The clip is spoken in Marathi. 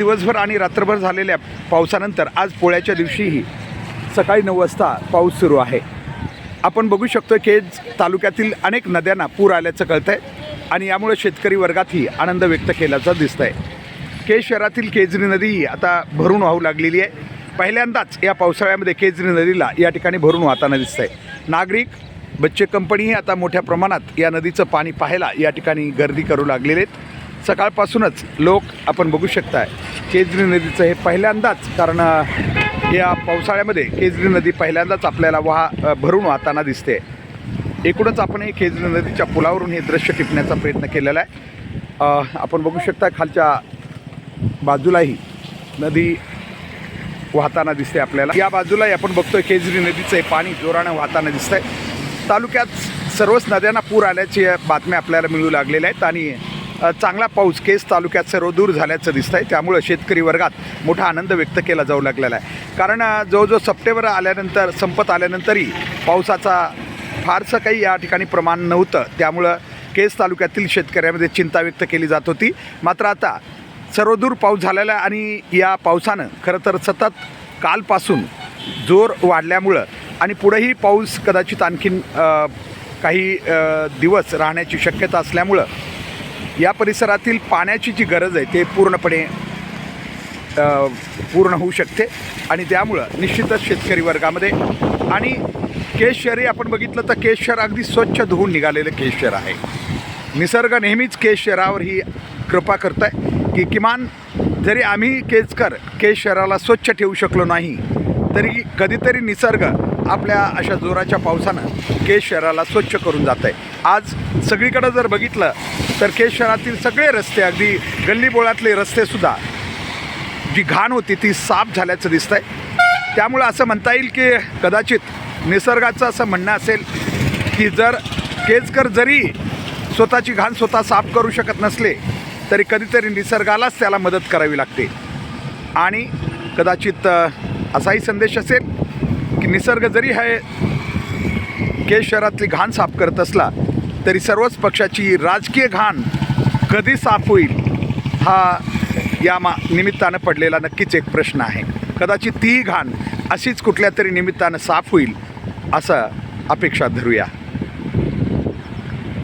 दिवसभर आणि रात्रभर झालेल्या पावसानंतर आज पोळ्याच्या दिवशीही सकाळी नऊ वाजता पाऊस सुरू आहे. आपण बघू शकतो केज तालुक्यातील अनेक नद्यांना पूर आल्याचं कळतं आहे आणि यामुळे शेतकरी वर्गातही आनंद व्यक्त केल्याचा दिसत आहे केज शहरातील केजरी नदीही आता भरून वाहू लागलेली आहे. पहिल्यांदाच या पावसाळ्यामध्ये केजरी नदीला या ठिकाणी भरून वाहताना दिसतं आहे नागरिक बच्चे कंपनीही आता मोठ्या प्रमाणात या नदीचं पाणी पाहायला या ठिकाणी गर्दी करू लागलेले आहेत. सकाळपासूनच लोक आपण बघू शकता केजरी नदीचं हे पहिल्यांदाच कारण या पावसाळ्यामध्ये केजरी नदी पहिल्यांदाच आपल्याला वाहा भरून वाहताना दिसते. एकूणच आपण हे केजरी नदीच्या पुलावरून हे दृश्य टिपण्याचा प्रयत्न केलेला आहे. आपण बघू शकता खालच्या बाजूलाही नदी वाहताना दिसते आपल्याला. या बाजूलाही आपण बघतोय केजरी नदीचं हे पाणी जोरानं वाहताना दिसतंय. तालुक्यात सर्वच नद्यांना पूर आल्याची बातम्या आपल्याला मिळू लागलेल्या आहेत आणि चांगला पाऊस केस तालुक्यात सर्व दूर झाल्याचं आहे त्यामुळं शेतकरी वर्गात मोठा आनंद व्यक्त केला जाऊ लागलेला आहे. कारण जवळजवळ सप्टेंबर आल्यानंतर संपत आल्यानंतरही पावसाचा फारसं काही या ठिकाणी प्रमाण नव्हतं. त्यामुळं केस तालुक्यातील शेतकऱ्यामध्ये चिंता व्यक्त केली जात होती. मात्र आता सर्वदूर पाऊस झालेला आणि या पावसानं खरं तर सतत कालपासून जोर वाढल्यामुळं आणि पुढेही पाऊस कदाचित आणखीन काही दिवस राहण्याची शक्यता असल्यामुळं या परिसरातील पाण्याची जी गरज आहे ते पूर्णपणे पूर्ण होऊ शकते आणि त्यामुळं निश्चितच शेतकरी वर्गामध्ये आणि केश शहरही आपण बघितलं तर केश शहर अगदी स्वच्छ धुवून निघालेलं केश शहर आहे. निसर्ग नेहमीच केश शहरावर ही कृपा करत आहे की किमान जरी आम्ही केजकर केश शहराला स्वच्छ ठेवू शकलो नाही तरी कधीतरी निसर्ग आपल्या अशा जोराच्या पावसानं केश शहराला स्वच्छ करून जात आहे आज सगळीकडं जर बघितलं तर केश शहरातील सगळे रस्ते अगदी गल्लीबोळातले रस्तेसुद्धा जी घाण होती ती साफ झाल्याचं दिसतंय. त्यामुळं असं म्हणता येईल की कदाचित निसर्गाचं असं म्हणणं असेल की जर केजकर जरी स्वतःची घाण स्वतः साफ करू शकत नसले तरी कधीतरी निसर्गालाच त्याला मदत करावी लागते. आणि कदाचित असाही संदेश असेल की निसर्ग जरी हे केज शहरातली घाण साफ करत असला तरी सर्वच पक्षाची राजकीय घाण कधी साफ होईल हा या मा निमित्तानं पडलेला नक्कीच एक प्रश्न आहे. कदाचित तीही घाण अशीच कुठल्या तरी निमित्तानं साफ होईल असं अपेक्षा धरूया.